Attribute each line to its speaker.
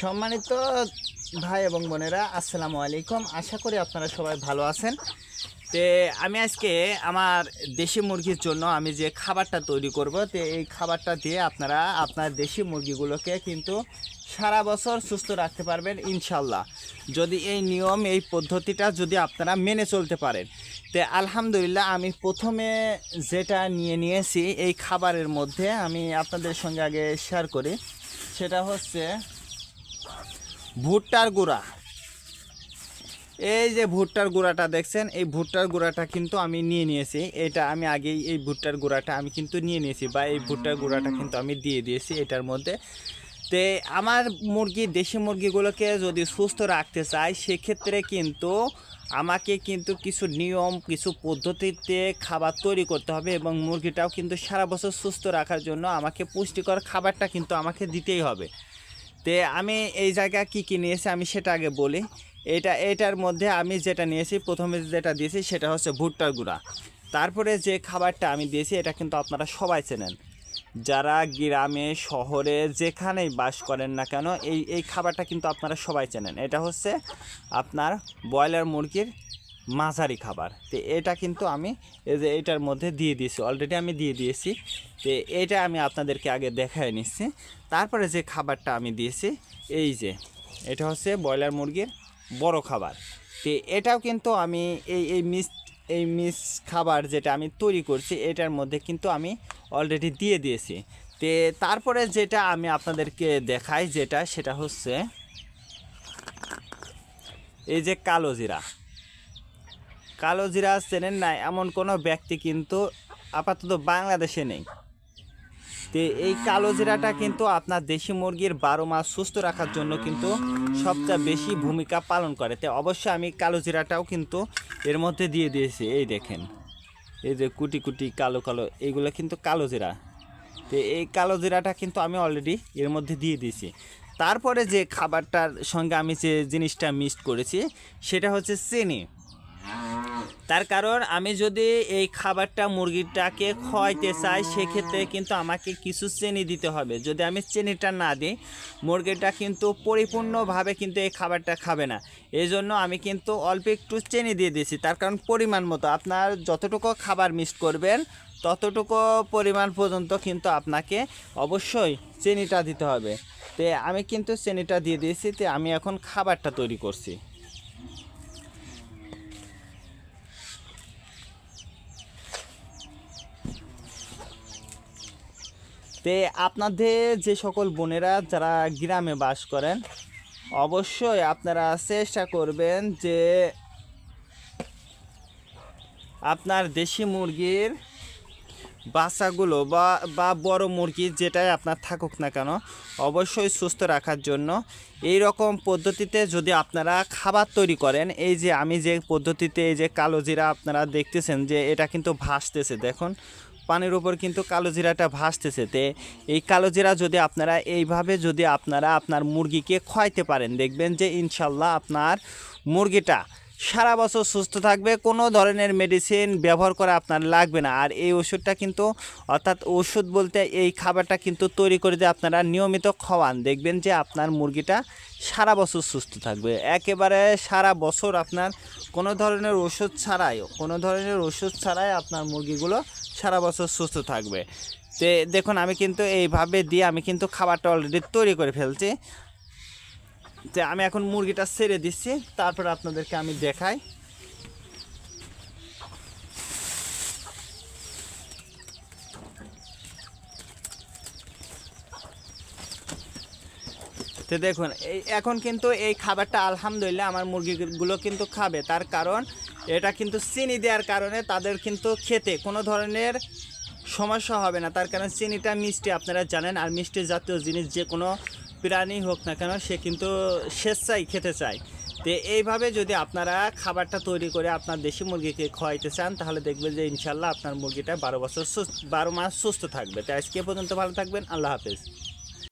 Speaker 1: সম্মানিত ভাই এবং বোনেরা, আসসালামু আলাইকুম। আশা করি আপনারা সবাই ভালো আছেন। তে আমি আজকে আমার দেশি মুরগির জন্য আমি যে খাবারটা তৈরি করব, তো এই খাবারটা দিয়ে আপনারা আপনার দেশি মুরগিগুলোকে কিন্তু সারা বছর সুস্থ রাখতে পারবেন ইনশাল্লাহ যদি এই নিয়ম, এই পদ্ধতিটা যদি আপনারা মেনে চলতে পারেন। তে আলহামদুলিল্লাহ আমি প্রথমে যেটা নিয়ে নিয়েছি, এই খাবারের মধ্যে আমি আপনাদের সঙ্গে আগে শেয়ার করি। সেটা হচ্ছে ভুট্টার গুঁড়া। এই যে ভুট্টার গুঁড়াটা দেখছেন, এই ভুট্টার গুঁড়াটা কিন্তু আমি নিয়ে নিয়েছি। এটা আমি আগেই এই ভুট্টার গুঁড়াটা আমি কিন্তু নিয়ে নিয়েছি বা এই ভুট্টার গুঁড়াটা কিন্তু আমি দিয়ে দিয়েছি এটার মধ্যে। তে আমার মুরগি, দেশি মুরগিগুলোকে যদি সুস্থ রাখতে চাই সেক্ষেত্রে কিন্তু আমাকে কিন্তু কিছু নিয়ম, কিছু পদ্ধতিতে খাবার তৈরি করতে হবে এবং মুরগিটাও কিন্তু সারা বছর সুস্থ রাখার জন্য আমাকে পুষ্টিকর খাবারটা কিন্তু আমাকে দিতেই হবে। তে আমি এই জায়গা কি কি নিয়েছি আমি সেটা আগে বলি। এটা, এটার মধ্যে আমি যেটা নিয়েছি, প্রথমে যেটা দিয়েছি সেটা হচ্ছে ভুট্টার গুঁড়া। তারপরে যে খাবারটা আমি দিয়েছি, এটা কিন্তু আপনারা সবাই চেনেন। যারা গ্রামে, শহরে যেখানেই বাস করেন না কেন, এই এই খাবারটা কিন্তু আপনারা সবাই চেনেন। এটা হচ্ছে আপনার ব্রয়লার মুরগির মাঝারি খাবার। তো এটা কিন্তু আমি এই যে এটার মধ্যে দিয়ে দিয়েছি অলরেডি আমি দিয়ে দিয়েছি। তো এটা আমি আপনাদেরকে আগে দেখায় নিচ্ছি। তারপরে যে খাবারটা আমি দিয়েছি, এই যে, এটা হচ্ছে ব্রয়লার মুরগির বড় খাবার। তো এটাও কিন্তু আমি এই এই মিস এই মিস খাবার যেটা আমি তৈরি করছি, এটার মধ্যে কিন্তু আমি অলরেডি দিয়ে দিয়েছি। তে তারপরে যেটা আমি আপনাদেরকে দেখাই যেটা, সেটা হচ্ছে এই যে কালো জিরা। কালো জিরা চেনেন না এমন কোনো ব্যক্তি কিন্তু আপাতত বাংলাদেশে নেই। তো এই কালো জিরাটা কিন্তু আপনার দেশি মুরগির বারো মাস সুস্থ রাখার জন্য কিন্তু সবচেয়ে বেশি ভূমিকা পালন করে। তো অবশ্যই আমি কালো জিরাটাও কিন্তু এর মধ্যে দিয়ে দিয়েছি। এই দেখেন, এই যে কুটি কুটি কালো কালো এইগুলো কিন্তু কালো জিরা। তো এই কালো জিরাটা কিন্তু আমি অলরেডি এর মধ্যে দিয়ে দিয়েছি। তারপরে যে খাবারটার সঙ্গে আমি যে জিনিসটা মিক্সড করেছি, সেটা হচ্ছে চিনি। তার কারণ আমি যদি এই খাবারটা মুরগিটাকে খাওয়াইতে চাই, সেক্ষেত্রে কিন্তু আমাকে কিছু চিনি দিতে হবে। যদি আমি চিনিটা না দিই, মুরগিটা কিন্তু পরিপূর্ণভাবে কিন্তু এই খাবারটা খাবে না। এই জন্য আমি কিন্তু অল্প একটু চেনি দিয়ে দিয়েছি। তার কারণ পরিমাণ মতো। আপনার যতটুকু খাবার মিক্স করবেন, ততটুকু পরিমাণ পর্যন্ত কিন্তু আপনাকে অবশ্যই চিনিটা দিতে হবে। তো আমি কিন্তু চিনিটা দিয়ে দিয়েছি। তো আমি এখন খাবারটা তৈরি করছি। তে আপনাদের যে সকল বোনেরা যারা গ্রামে বাস করেন, অবশ্যই আপনারা চেষ্টা করবেন যে আপনার দেশি মুরগির বাচ্চাগুলো বা বা বড় মুরগি যেটাই আপনার থাকুক না কেন, অবশ্যই সুস্থ রাখার জন্য। এই রকম পদ্ধতিতে যদি আপনারা খাবার তৈরি করেন, এই যে আমি যে পদ্ধতিতে এই যে কালো জিরা আপনারা দেখতেছেন যে এটা কিন্তু ভাসতেছে, দেখুন। পানির উপর কিন্তু কালো জিরাটা ভাসতেছে। তে এই কালো জিরা যদি আপনারা এইভাবে যদি আপনারা আপনার মুরগিকে খাওয়াইতে পারেন, দেখবেন যে ইনশাল্লাহ আপনার মুরগিটা সারা বছর সুস্থ থাকবে, কোনো ধরনের মেডিসিন ব্যবহার করা আপনার লাগবে না। আর এই ওষুধটা কিন্তু, অর্থাৎ ওষুধ বলতে এই খাবারটা কিন্তু তৈরি করে দিয়ে আপনারা নিয়মিত খাওয়ান। দেখবেন যে আপনার মুরগিটা সারা বছর সুস্থ থাকবে। একেবারে সারা বছর আপনার কোনো ধরনের ওষুধ ছাড়াই কোনো ধরনের ওষুধ ছাড়াই আপনার মুরগিগুলো সারা বছর সুস্থ থাকবে। তে দেখুন, আমি কিন্তু এইভাবে দিয়ে আমি কিন্তু খাবারটা অলরেডি তৈরি করে ফেলছি। যে আমি এখন মুরগিটা ছেড়ে দিচ্ছি, তারপর আপনাদেরকে আমি দেখাই। তো দেখুন, এই এখন কিন্তু এই খাবারটা আলহামদুলিল্লাহ আমার মুরগিগুলো কিন্তু খাবে। তার কারণ এটা কিন্তু চিনি দেওয়ার কারণে তাদের কিন্তু খেতে কোনো ধরনের সমস্যা হবে না। তার কারণ চিনিটা মিষ্টি, আপনারা জানেন, আর মিষ্টি জাতীয় জিনিস যে কোনো প্রাণী হোক না কেন, সে কিন্তু স্বেচ্ছাই খেতে চায়। তো এইভাবে যদি আপনারা খাবারটা তৈরি করে আপনার দেশি মুরগিকে খাওয়াইতে চান, তাহলে দেখবেন যে ইনশাল্লাহ আপনার মুরগিটা বারো বছর সুস্থ, বারো মাস সুস্থ থাকবে। তো আজকে পর্যন্ত ভালো থাকবেন, আল্লাহ হাফেজ।